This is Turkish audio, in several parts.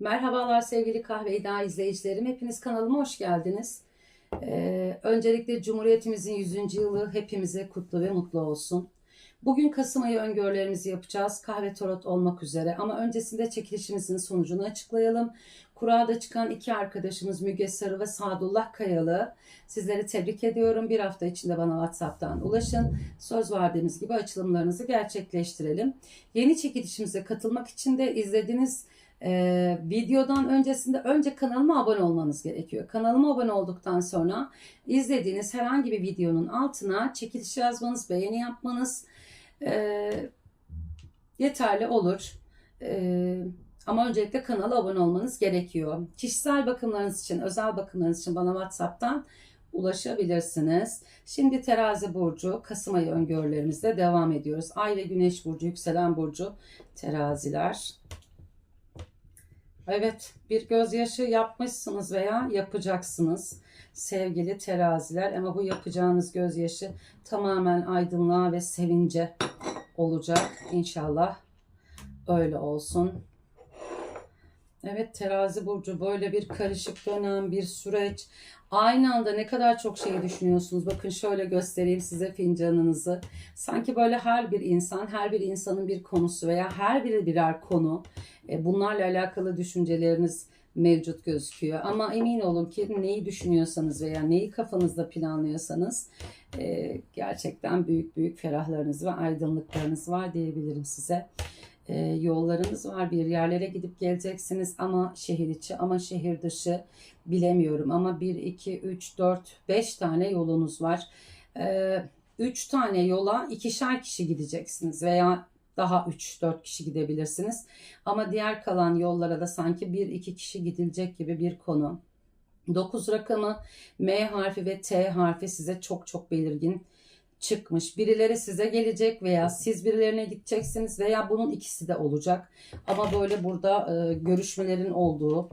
Merhabalar sevgili Kahve İda izleyicilerim. Hepiniz kanalıma hoş geldiniz. Ee, öncelikle Cumhuriyetimizin 100. yılı hepimize kutlu ve mutlu olsun. Bugün Kasım ayı öngörülerimizi yapacağız. Kahve tarot olmak üzere ama öncesinde çekilişimizin sonucunu açıklayalım. Kurada çıkan iki arkadaşımız Müge Sarı ve Sadullah Kayalı. Sizleri tebrik ediyorum. Bir hafta içinde bana WhatsApp'tan ulaşın. Söz verdiğimiz gibi açılımlarınızı gerçekleştirelim. Yeni çekilişimize katılmak için de izlediğiniz ee, videodan öncesinde önce kanalıma abone olmanız gerekiyor. Kanalıma abone olduktan sonra izlediğiniz herhangi bir videonun altına çekiliş yazmanız, beğeni yapmanız e, yeterli olur. E, ama öncelikle kanala abone olmanız gerekiyor. Kişisel bakımlarınız için, özel bakımlarınız için bana WhatsApp'tan ulaşabilirsiniz. Şimdi terazi burcu Kasım ayı öngörülerimizle devam ediyoruz. Ay ve güneş burcu, yükselen burcu teraziler. Evet, bir gözyaşı yapmışsınız veya yapacaksınız sevgili teraziler ama bu yapacağınız gözyaşı tamamen aydınlığa ve sevince olacak inşallah. Öyle olsun. Evet terazi burcu böyle bir karışık dönem, bir süreç. Aynı anda ne kadar çok şey düşünüyorsunuz. Bakın şöyle göstereyim size fincanınızı. Sanki böyle her bir insan, her bir insanın bir konusu veya her biri birer konu. E, bunlarla alakalı düşünceleriniz mevcut gözüküyor. Ama emin olun ki neyi düşünüyorsanız veya neyi kafanızda planlıyorsanız e, gerçekten büyük büyük ferahlarınız ve aydınlıklarınız var diyebilirim size. E, yollarınız var bir yerlere gidip geleceksiniz ama şehir içi ama şehir dışı bilemiyorum ama 1, 2, 3, 4, 5 tane yolunuz var. 3 tane yola ikişer kişi gideceksiniz veya daha 3-4 kişi gidebilirsiniz. Ama diğer kalan yollara da sanki 1-2 kişi gidilecek gibi bir konu. 9 rakamı M harfi ve T harfi size çok çok belirgin çıkmış. Birileri size gelecek veya siz birilerine gideceksiniz veya bunun ikisi de olacak. Ama böyle burada e, görüşmelerin olduğu,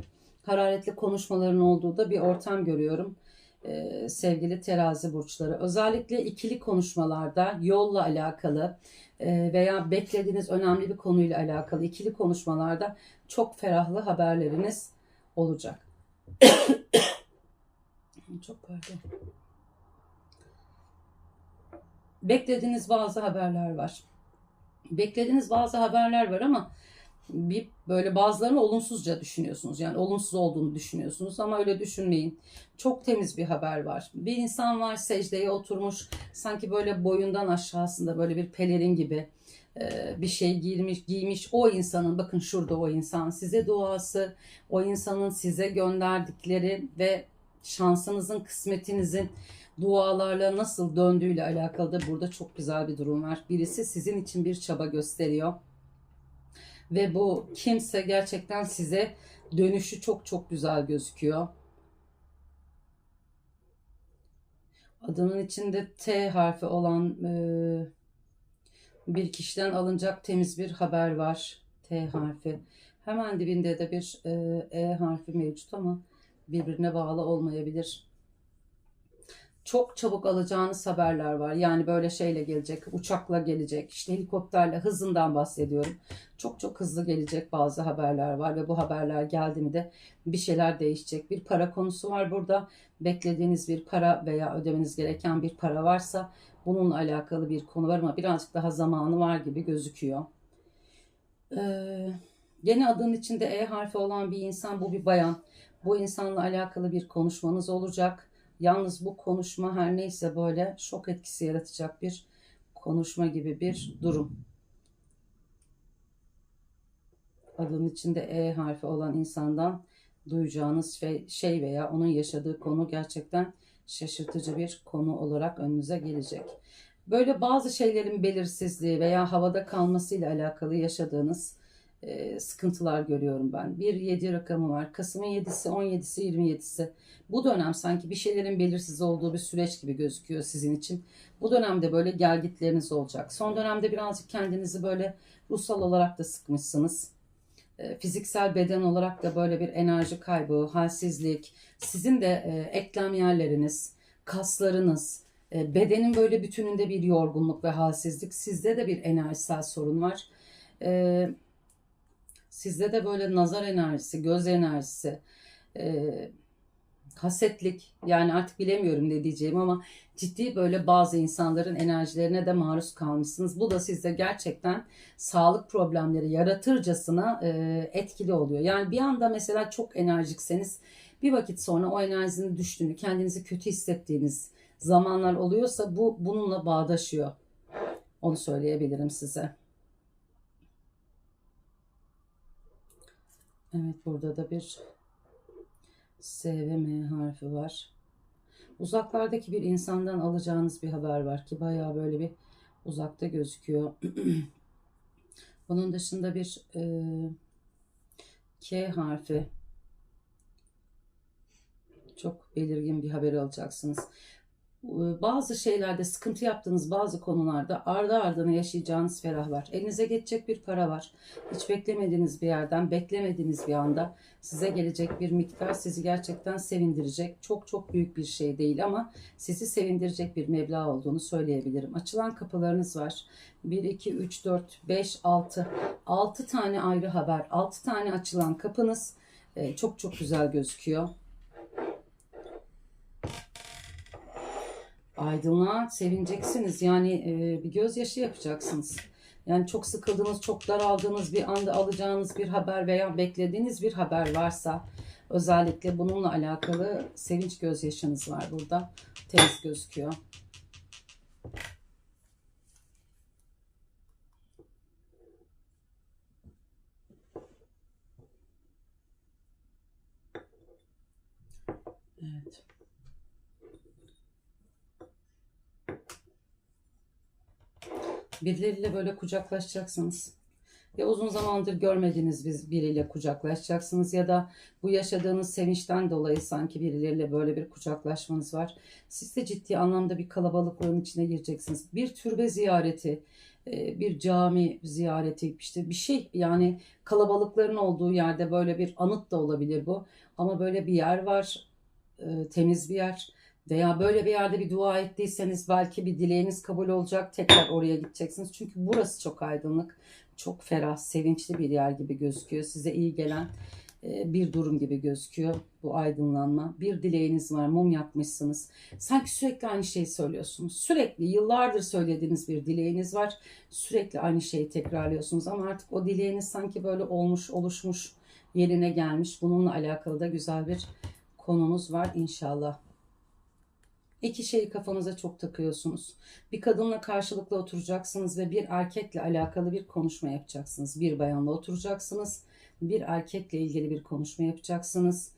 hararetli konuşmaların olduğu da bir ortam görüyorum. E, sevgili terazi burçları. Özellikle ikili konuşmalarda yolla alakalı e, veya beklediğiniz önemli bir konuyla alakalı ikili konuşmalarda çok ferahlı haberleriniz olacak. çok pardon. Beklediğiniz bazı haberler var. Beklediğiniz bazı haberler var ama bir böyle bazılarını olumsuzca düşünüyorsunuz. Yani olumsuz olduğunu düşünüyorsunuz ama öyle düşünmeyin. Çok temiz bir haber var. Bir insan var secdeye oturmuş sanki böyle boyundan aşağısında böyle bir pelerin gibi e, bir şey giymiş, giymiş o insanın bakın şurada o insan size duası, o insanın size gönderdikleri ve şansınızın, kısmetinizin dualarla nasıl döndüğüyle alakalı da burada çok güzel bir durum var. Birisi sizin için bir çaba gösteriyor ve bu kimse gerçekten size dönüşü çok çok güzel gözüküyor. Adının içinde T harfi olan e, bir kişiden alınacak temiz bir haber var. T harfi. Hemen dibinde de bir e, E harfi mevcut ama birbirine bağlı olmayabilir çok çabuk alacağınız haberler var. Yani böyle şeyle gelecek, uçakla gelecek, işte helikopterle hızından bahsediyorum. Çok çok hızlı gelecek bazı haberler var ve bu haberler geldi mi de bir şeyler değişecek. Bir para konusu var burada. Beklediğiniz bir para veya ödemeniz gereken bir para varsa bununla alakalı bir konu var ama birazcık daha zamanı var gibi gözüküyor. Ee, gene adının içinde E harfi olan bir insan bu bir bayan. Bu insanla alakalı bir konuşmanız olacak Yalnız bu konuşma her neyse böyle şok etkisi yaratacak bir konuşma gibi bir durum. Adının içinde E harfi olan insandan duyacağınız şey, şey veya onun yaşadığı konu gerçekten şaşırtıcı bir konu olarak önünüze gelecek. Böyle bazı şeylerin belirsizliği veya havada kalmasıyla alakalı yaşadığınız e, sıkıntılar görüyorum ben. Bir 7 rakamı var. Kasım'ın 7'si, 17'si, 27'si. Bu dönem sanki bir şeylerin belirsiz olduğu bir süreç gibi gözüküyor sizin için. Bu dönemde böyle gelgitleriniz olacak. Son dönemde birazcık kendinizi böyle ruhsal olarak da sıkmışsınız. E, fiziksel beden olarak da böyle bir enerji kaybı, halsizlik, sizin de e, eklem yerleriniz, kaslarınız, e, bedenin böyle bütününde bir yorgunluk ve halsizlik, sizde de bir enerjisel sorun var. E, Sizde de böyle nazar enerjisi, göz enerjisi, e, hasetlik yani artık bilemiyorum ne diyeceğim ama ciddi böyle bazı insanların enerjilerine de maruz kalmışsınız. Bu da sizde gerçekten sağlık problemleri yaratırcasına e, etkili oluyor. Yani bir anda mesela çok enerjikseniz bir vakit sonra o enerjinin düştüğünü, kendinizi kötü hissettiğiniz zamanlar oluyorsa bu bununla bağdaşıyor. Onu söyleyebilirim size. Evet burada da bir S ve M harfi var. Uzaklardaki bir insandan alacağınız bir haber var ki bayağı böyle bir uzakta gözüküyor. Bunun dışında bir e, K harfi çok belirgin bir haber alacaksınız. Ee, bazı şeylerde sıkıntı yaptığınız bazı konularda ardı ardına yaşayacağınız ferah var. Elinize geçecek bir para var. Hiç beklemediğiniz bir yerden, beklemediğiniz bir anda size gelecek bir miktar sizi gerçekten sevindirecek. Çok çok büyük bir şey değil ama sizi sevindirecek bir meblağ olduğunu söyleyebilirim. Açılan kapılarınız var. 1, 2, 3, 4, 5, 6. 6 tane ayrı haber. 6 tane açılan kapınız e, çok çok güzel gözüküyor. Aydınlığa sevineceksiniz. Yani e, bir gözyaşı yapacaksınız. Yani çok sıkıldığınız, çok daraldığınız bir anda alacağınız bir haber veya beklediğiniz bir haber varsa özellikle bununla alakalı sevinç gözyaşınız var burada. Temiz gözüküyor. Evet. Birileriyle böyle kucaklaşacaksınız. Ya uzun zamandır görmediğiniz bir biriyle kucaklaşacaksınız ya da bu yaşadığınız sevinçten dolayı sanki birileriyle böyle bir kucaklaşmanız var. Siz de ciddi anlamda bir kalabalıklığın içine gireceksiniz. Bir türbe ziyareti, e, bir cami ziyareti işte bir şey yani kalabalıkların olduğu yerde böyle bir anıt da olabilir bu. Ama böyle bir yer var, e, temiz bir yer veya böyle bir yerde bir dua ettiyseniz belki bir dileğiniz kabul olacak. Tekrar oraya gideceksiniz. Çünkü burası çok aydınlık, çok ferah, sevinçli bir yer gibi gözüküyor. Size iyi gelen e, bir durum gibi gözüküyor bu aydınlanma. Bir dileğiniz var, mum yakmışsınız. Sanki sürekli aynı şeyi söylüyorsunuz. Sürekli yıllardır söylediğiniz bir dileğiniz var. Sürekli aynı şeyi tekrarlıyorsunuz ama artık o dileğiniz sanki böyle olmuş, oluşmuş, yerine gelmiş. Bununla alakalı da güzel bir konumuz var inşallah. İki şeyi kafanıza çok takıyorsunuz. Bir kadınla karşılıklı oturacaksınız ve bir erkekle alakalı bir konuşma yapacaksınız. Bir bayanla oturacaksınız. Bir erkekle ilgili bir konuşma yapacaksınız.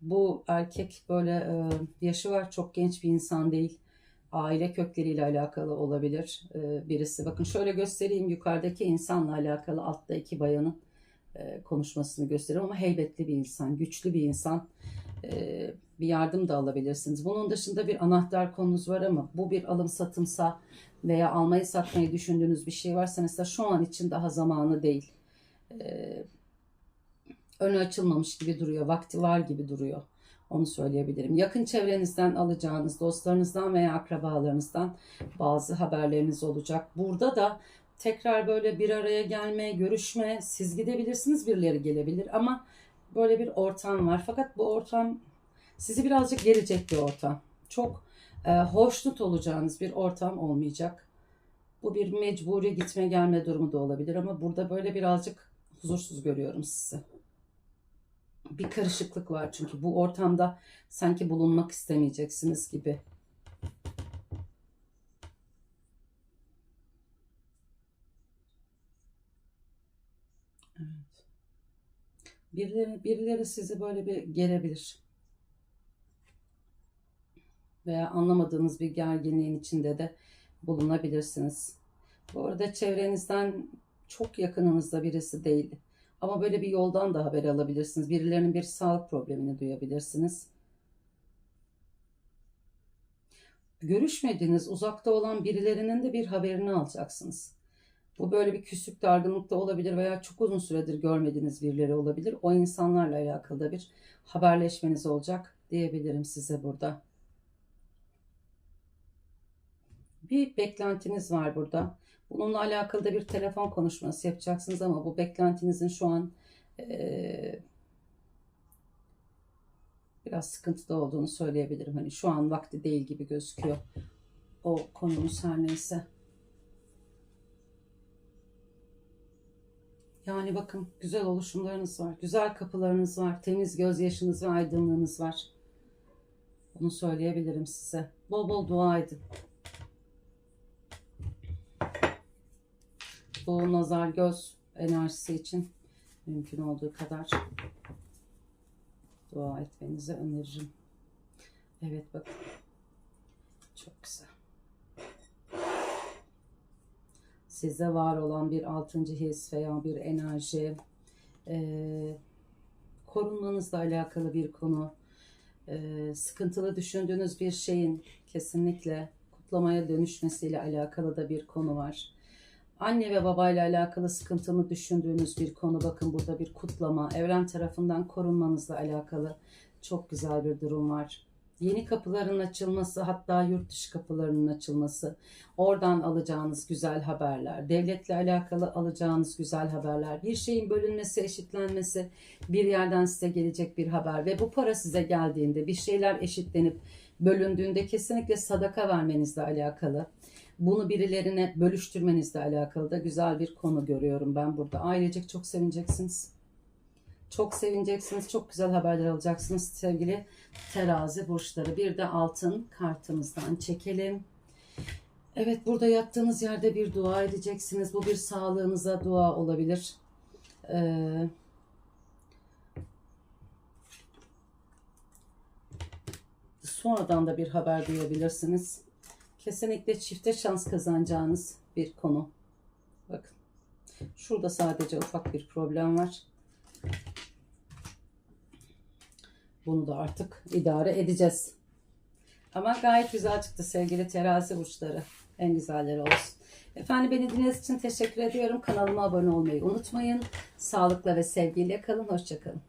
Bu erkek böyle e, yaşı var çok genç bir insan değil. Aile kökleriyle alakalı olabilir e, birisi. Bakın şöyle göstereyim yukarıdaki insanla alakalı altta iki bayanın e, konuşmasını gösteriyorum ama heybetli bir insan, güçlü bir insan e, bir yardım da alabilirsiniz. Bunun dışında bir anahtar konunuz var ama bu bir alım satımsa veya almayı satmayı düşündüğünüz bir şey varsa mesela şu an için daha zamanı değil. Ee, önü açılmamış gibi duruyor, vakti var gibi duruyor. Onu söyleyebilirim. Yakın çevrenizden alacağınız, dostlarınızdan veya akrabalarınızdan bazı haberleriniz olacak. Burada da tekrar böyle bir araya gelme, görüşme, siz gidebilirsiniz, birileri gelebilir ama böyle bir ortam var. Fakat bu ortam sizi birazcık gelecek bir ortam. Çok e, hoşnut olacağınız bir ortam olmayacak. Bu bir mecburi gitme gelme durumu da olabilir ama burada böyle birazcık huzursuz görüyorum sizi. Bir karışıklık var çünkü bu ortamda sanki bulunmak istemeyeceksiniz gibi. Birileri, birileri sizi böyle bir gelebilir veya anlamadığınız bir gerginliğin içinde de bulunabilirsiniz. Bu arada çevrenizden çok yakınınızda birisi değil. Ama böyle bir yoldan da haber alabilirsiniz. Birilerinin bir sağlık problemini duyabilirsiniz. Görüşmediğiniz, uzakta olan birilerinin de bir haberini alacaksınız. Bu böyle bir küslük, dargınlık da olabilir veya çok uzun süredir görmediğiniz birileri olabilir. O insanlarla alakalı da bir haberleşmeniz olacak diyebilirim size burada. Bir beklentiniz var burada. Bununla alakalı da bir telefon konuşması yapacaksınız ama bu beklentinizin şu an Ee, biraz sıkıntıda olduğunu söyleyebilirim. Hani şu an vakti değil gibi gözüküyor. O konumuz her neyse. Yani bakın güzel oluşumlarınız var. Güzel kapılarınız var. Temiz gözyaşınız ve aydınlığınız var. Bunu söyleyebilirim size. Bol bol dua edin. Bu nazar göz enerjisi için mümkün olduğu kadar dua etmenizi öneririm. Evet bakın. Çok güzel. Size var olan bir altıncı his veya bir enerji, eee, korunmanızla alakalı bir konu, eee, sıkıntılı düşündüğünüz bir şeyin kesinlikle kutlamaya dönüşmesiyle alakalı da bir konu var. Anne ve babayla alakalı sıkıntılı düşündüğünüz bir konu. Bakın burada bir kutlama, evren tarafından korunmanızla alakalı çok güzel bir durum var. Yeni kapıların açılması, hatta yurt dışı kapılarının açılması, oradan alacağınız güzel haberler, devletle alakalı alacağınız güzel haberler, bir şeyin bölünmesi, eşitlenmesi, bir yerden size gelecek bir haber ve bu para size geldiğinde, bir şeyler eşitlenip bölündüğünde kesinlikle sadaka vermenizle alakalı bunu birilerine bölüştürmenizle alakalı da güzel bir konu görüyorum ben burada. Ailecek çok sevineceksiniz. Çok sevineceksiniz. Çok güzel haberler alacaksınız sevgili terazi burçları. Bir de altın kartımızdan çekelim. Evet burada yattığınız yerde bir dua edeceksiniz. Bu bir sağlığınıza dua olabilir. Ee, sonradan da bir haber duyabilirsiniz. Kesinlikle çifte şans kazanacağınız bir konu. Bakın. Şurada sadece ufak bir problem var. Bunu da artık idare edeceğiz. Ama gayet güzel çıktı sevgili terazi burçları. En güzelleri olsun. Efendim beni dinlediğiniz için teşekkür ediyorum. Kanalıma abone olmayı unutmayın. Sağlıkla ve sevgiyle kalın. Hoşçakalın.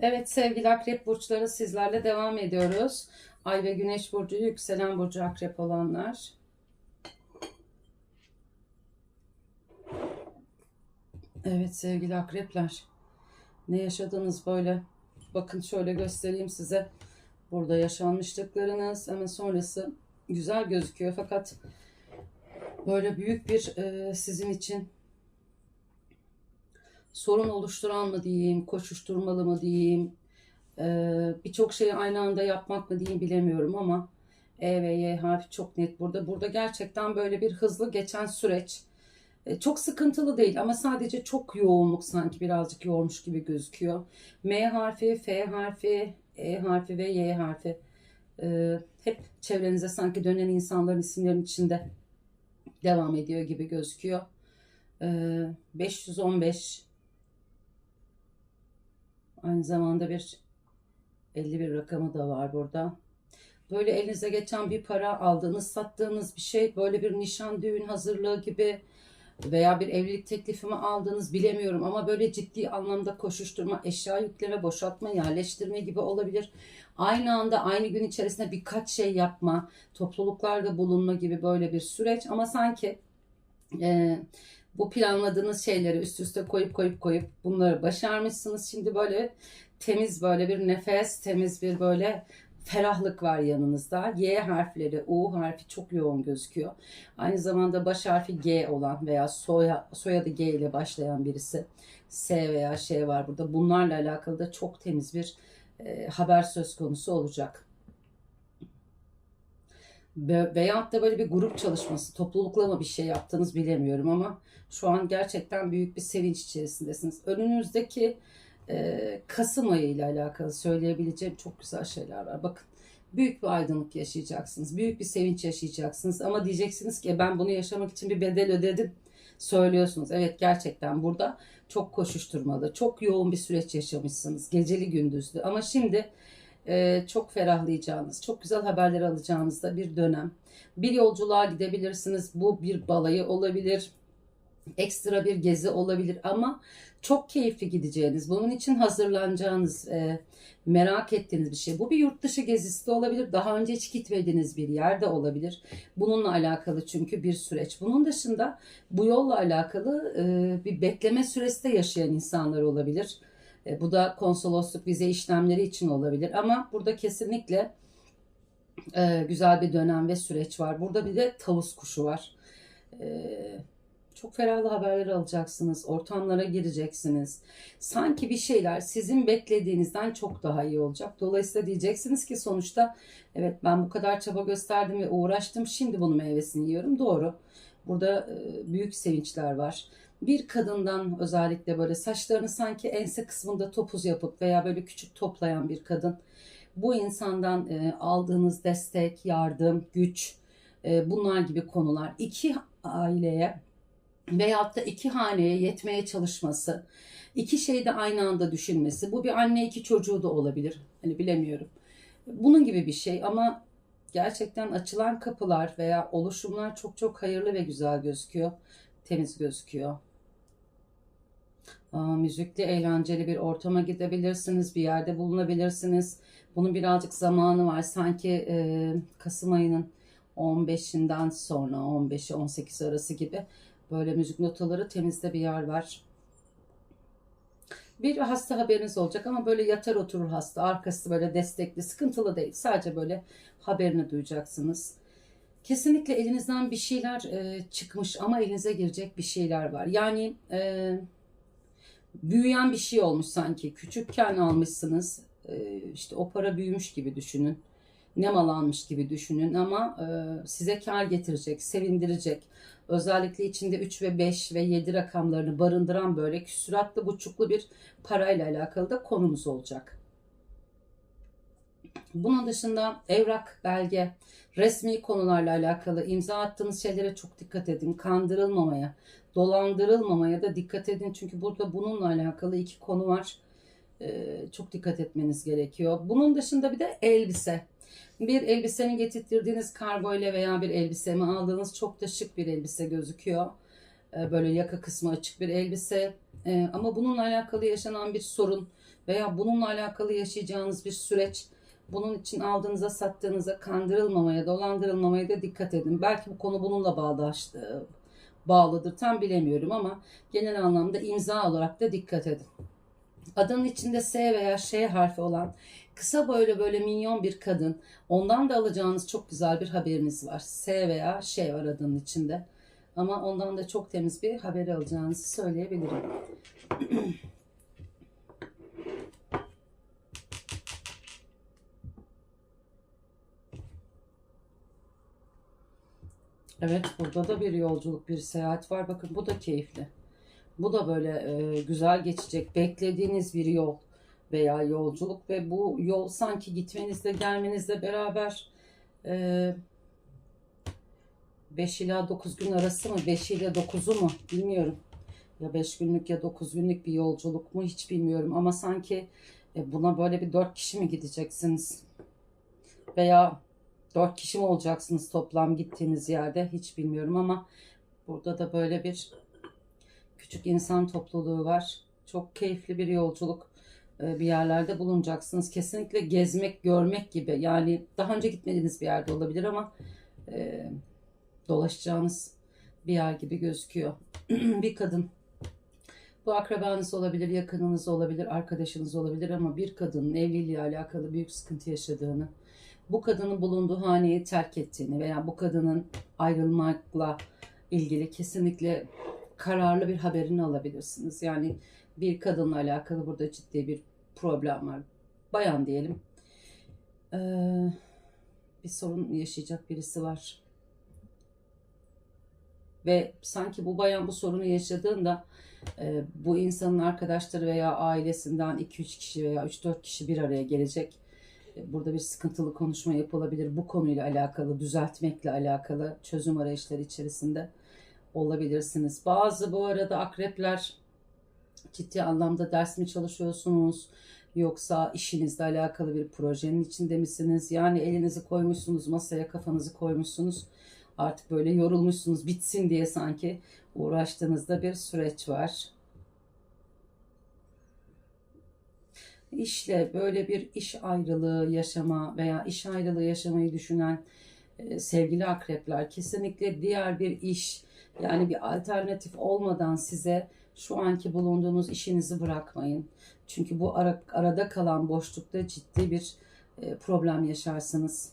Evet sevgili akrep burçları sizlerle devam ediyoruz. Ay ve güneş burcu, yükselen burcu akrep olanlar. Evet sevgili akrepler. Ne yaşadınız böyle? Bakın şöyle göstereyim size. Burada yaşanmışlıklarınız ama sonrası güzel gözüküyor fakat böyle büyük bir e, sizin için sorun oluşturan mı diyeyim, koşuşturmalı mı diyeyim, ee, birçok şeyi aynı anda yapmak mı diyeyim bilemiyorum ama E ve Y harfi çok net burada. Burada gerçekten böyle bir hızlı geçen süreç. Ee, çok sıkıntılı değil ama sadece çok yoğunluk sanki birazcık yoğurmuş gibi gözüküyor. M harfi, F harfi, E harfi ve Y harfi. Ee, hep çevrenize sanki dönen insanların isimlerinin içinde devam ediyor gibi gözüküyor. 515 aynı zamanda bir 51 rakamı da var burada. Böyle elinize geçen bir para aldığınız, sattığınız bir şey, böyle bir nişan, düğün hazırlığı gibi veya bir evlilik teklifi mi aldığınız bilemiyorum ama böyle ciddi anlamda koşuşturma, eşya yükleme, boşaltma, yerleştirme gibi olabilir. Aynı anda aynı gün içerisinde birkaç şey yapma, topluluklarda bulunma gibi böyle bir süreç ama sanki e, bu planladığınız şeyleri üst üste koyup koyup koyup bunları başarmışsınız. Şimdi böyle temiz böyle bir nefes, temiz bir böyle ferahlık var yanınızda. Y harfleri, U harfi çok yoğun gözüküyor. Aynı zamanda baş harfi G olan veya soya, soyadı G ile başlayan birisi. S veya Ş var burada. Bunlarla alakalı da çok temiz bir e, haber söz konusu olacak. Ve, veyahut da böyle bir grup çalışması, toplulukla mı bir şey yaptınız bilemiyorum ama şu an gerçekten büyük bir sevinç içerisindesiniz. Önünüzdeki e, Kasım ayı ile alakalı söyleyebileceğim çok güzel şeyler var. Bakın büyük bir aydınlık yaşayacaksınız. Büyük bir sevinç yaşayacaksınız. Ama diyeceksiniz ki ben bunu yaşamak için bir bedel ödedim. Söylüyorsunuz. Evet gerçekten burada çok koşuşturmalı, çok yoğun bir süreç yaşamışsınız. Geceli gündüzlü. Ama şimdi e, çok ferahlayacağınız, çok güzel haberler alacağınız da bir dönem. Bir yolculuğa gidebilirsiniz. Bu bir balayı olabilir ekstra bir gezi olabilir ama çok keyifli gideceğiniz, bunun için hazırlanacağınız, e, merak ettiğiniz bir şey. Bu bir yurt dışı gezisi de olabilir, daha önce hiç gitmediğiniz bir yerde olabilir. Bununla alakalı çünkü bir süreç. Bunun dışında bu yolla alakalı e, bir bekleme süresi de yaşayan insanlar olabilir. E, bu da konsolosluk vize işlemleri için olabilir ama burada kesinlikle e, güzel bir dönem ve süreç var. Burada bir de tavus kuşu var. E, çok ferahlı haberler alacaksınız. Ortamlara gireceksiniz. Sanki bir şeyler sizin beklediğinizden çok daha iyi olacak. Dolayısıyla diyeceksiniz ki sonuçta evet ben bu kadar çaba gösterdim ve uğraştım. Şimdi bunun meyvesini yiyorum. Doğru. Burada e, büyük sevinçler var. Bir kadından özellikle böyle saçlarını sanki ense kısmında topuz yapıp veya böyle küçük toplayan bir kadın. Bu insandan e, aldığınız destek, yardım, güç, e, bunlar gibi konular. iki aileye veyahut da iki haneye yetmeye çalışması, iki şeyde aynı anda düşünmesi. Bu bir anne iki çocuğu da olabilir. Hani bilemiyorum. Bunun gibi bir şey ama gerçekten açılan kapılar veya oluşumlar çok çok hayırlı ve güzel gözüküyor. Temiz gözüküyor. Aa, müzikli, eğlenceli bir ortama gidebilirsiniz, bir yerde bulunabilirsiniz. Bunun birazcık zamanı var. Sanki e, Kasım ayının 15'inden sonra 15'i 18 arası gibi Böyle müzik notaları temizde bir yer var. Bir hasta haberiniz olacak ama böyle yatar oturur hasta. Arkası böyle destekli, sıkıntılı değil. Sadece böyle haberini duyacaksınız. Kesinlikle elinizden bir şeyler e, çıkmış ama elinize girecek bir şeyler var. Yani e, büyüyen bir şey olmuş sanki. Küçükken almışsınız. E, işte o para büyümüş gibi düşünün. Ne mal almış gibi düşünün ama e, size kar getirecek, sevindirecek özellikle içinde 3 ve 5 ve 7 rakamlarını barındıran böyle küsuratlı buçuklu bir parayla alakalı da konumuz olacak. Bunun dışında evrak, belge, resmi konularla alakalı imza attığınız şeylere çok dikkat edin. Kandırılmamaya, dolandırılmamaya da dikkat edin. Çünkü burada bununla alakalı iki konu var. Ee, çok dikkat etmeniz gerekiyor. Bunun dışında bir de elbise. Bir elbiseni getirttirdiğiniz kargo ile veya bir elbisemi aldığınız çok da şık bir elbise gözüküyor. Ee, böyle yaka kısmı açık bir elbise. Ee, ama bununla alakalı yaşanan bir sorun veya bununla alakalı yaşayacağınız bir süreç. Bunun için aldığınıza sattığınıza kandırılmamaya, dolandırılmamaya da dikkat edin. Belki bu konu bununla bağdaştı, bağlıdır tam bilemiyorum ama genel anlamda imza olarak da dikkat edin. Adının içinde S veya Ş harfi olan kısa böyle böyle minyon bir kadın. Ondan da alacağınız çok güzel bir haberiniz var. S veya Ş var adının içinde. Ama ondan da çok temiz bir haberi alacağınızı söyleyebilirim. Evet burada da bir yolculuk, bir seyahat var. Bakın bu da keyifli. Bu da böyle e, güzel geçecek. Beklediğiniz bir yol veya yolculuk ve bu yol sanki gitmenizle gelmenizle beraber e, 5 ila 9 gün arası mı 5 ile 9'u mu bilmiyorum. Ya 5 günlük ya 9 günlük bir yolculuk mu hiç bilmiyorum ama sanki e, buna böyle bir 4 kişi mi gideceksiniz? Veya 4 kişi mi olacaksınız toplam gittiğiniz yerde hiç bilmiyorum ama burada da böyle bir küçük insan topluluğu var. Çok keyifli bir yolculuk. E, bir yerlerde bulunacaksınız. Kesinlikle gezmek, görmek gibi. Yani daha önce gitmediğiniz bir yerde olabilir ama e, dolaşacağınız bir yer gibi gözüküyor. bir kadın. Bu akrabanız olabilir, yakınınız olabilir, arkadaşınız olabilir ama bir kadının evliliği alakalı büyük sıkıntı yaşadığını, bu kadının bulunduğu haneyi terk ettiğini veya bu kadının ayrılmakla ilgili kesinlikle kararlı bir haberini alabilirsiniz. Yani bir kadınla alakalı burada ciddi bir problem var. Bayan diyelim. Ee, bir sorun yaşayacak birisi var. Ve sanki bu bayan bu sorunu yaşadığında e, bu insanın arkadaşları veya ailesinden 2-3 kişi veya 3-4 kişi bir araya gelecek. E, burada bir sıkıntılı konuşma yapılabilir. Bu konuyla alakalı, düzeltmekle alakalı çözüm arayışları içerisinde olabilirsiniz. Bazı bu arada akrepler ciddi anlamda ders mi çalışıyorsunuz? Yoksa işinizle alakalı bir projenin içinde misiniz? Yani elinizi koymuşsunuz masaya, kafanızı koymuşsunuz. Artık böyle yorulmuşsunuz bitsin diye sanki uğraştığınızda bir süreç var. İşle böyle bir iş ayrılığı yaşama veya iş ayrılığı yaşamayı düşünen e, sevgili akrepler kesinlikle diğer bir iş yani bir alternatif olmadan size şu anki bulunduğunuz işinizi bırakmayın. Çünkü bu ara- arada kalan boşlukta ciddi bir e, problem yaşarsınız.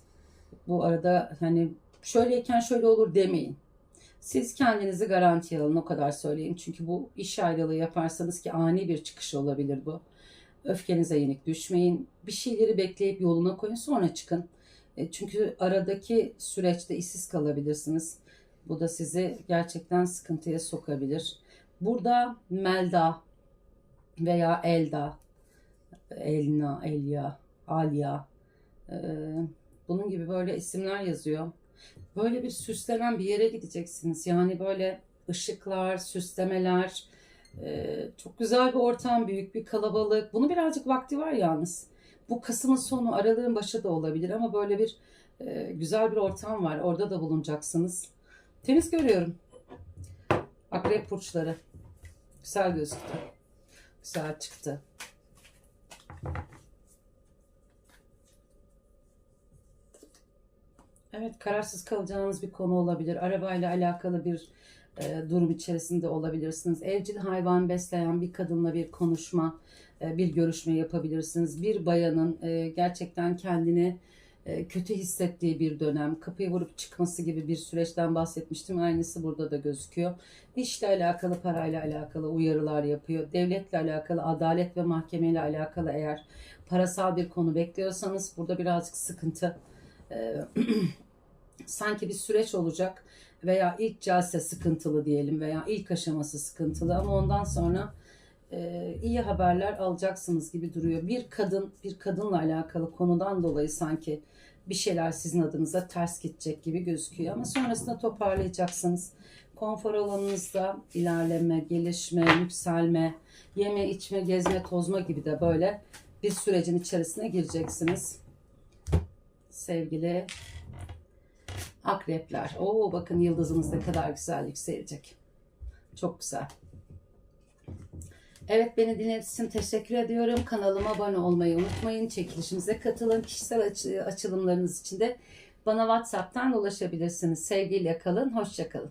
Bu arada hani şöyleyken şöyle olur demeyin. Siz kendinizi garantiye alın o kadar söyleyeyim. Çünkü bu iş ayrılığı yaparsanız ki ani bir çıkış olabilir bu. Öfkenize yenik düşmeyin. Bir şeyleri bekleyip yoluna koyun sonra çıkın. E, Çünkü aradaki süreçte işsiz kalabilirsiniz. Bu da sizi gerçekten sıkıntıya sokabilir. Burada Melda veya Elda, Elna, Elya, Alya, e, bunun gibi böyle isimler yazıyor. Böyle bir süslenen bir yere gideceksiniz. Yani böyle ışıklar, süslemeler, e, çok güzel bir ortam, büyük bir kalabalık. Bunun birazcık vakti var yalnız. Bu Kasım'ın sonu, Aralık'ın başı da olabilir ama böyle bir e, güzel bir ortam var. Orada da bulunacaksınız. Temiz görüyorum. Akrep burçları. Güzel gözüktü. Güzel çıktı. Evet, kararsız kalacağınız bir konu olabilir. Arabayla alakalı bir e, durum içerisinde olabilirsiniz. Evcil hayvan besleyen bir kadınla bir konuşma, e, bir görüşme yapabilirsiniz. Bir bayanın e, gerçekten kendini kötü hissettiği bir dönem, kapıyı vurup çıkması gibi bir süreçten bahsetmiştim. Aynısı burada da gözüküyor. İşle alakalı, parayla alakalı uyarılar yapıyor. Devletle alakalı, adalet ve mahkemeyle alakalı eğer parasal bir konu bekliyorsanız burada birazcık sıkıntı. e, sanki bir süreç olacak veya ilk celse sıkıntılı diyelim veya ilk aşaması sıkıntılı ama ondan sonra e, iyi haberler alacaksınız gibi duruyor. Bir kadın, bir kadınla alakalı konudan dolayı sanki bir şeyler sizin adınıza ters gidecek gibi gözüküyor ama sonrasında toparlayacaksınız. Konfor alanınızda ilerleme, gelişme, yükselme, yeme, içme, gezme, tozma gibi de böyle bir sürecin içerisine gireceksiniz. Sevgili akrepler. Oo bakın yıldızımız ne kadar güzel yükselecek. Çok güzel. Evet beni dinlediğiniz için teşekkür ediyorum. Kanalıma abone olmayı unutmayın. Çekilişimize katılın. Kişisel açı- açılımlarınız için de bana WhatsApp'tan ulaşabilirsiniz. Sevgiyle kalın. Hoşçakalın.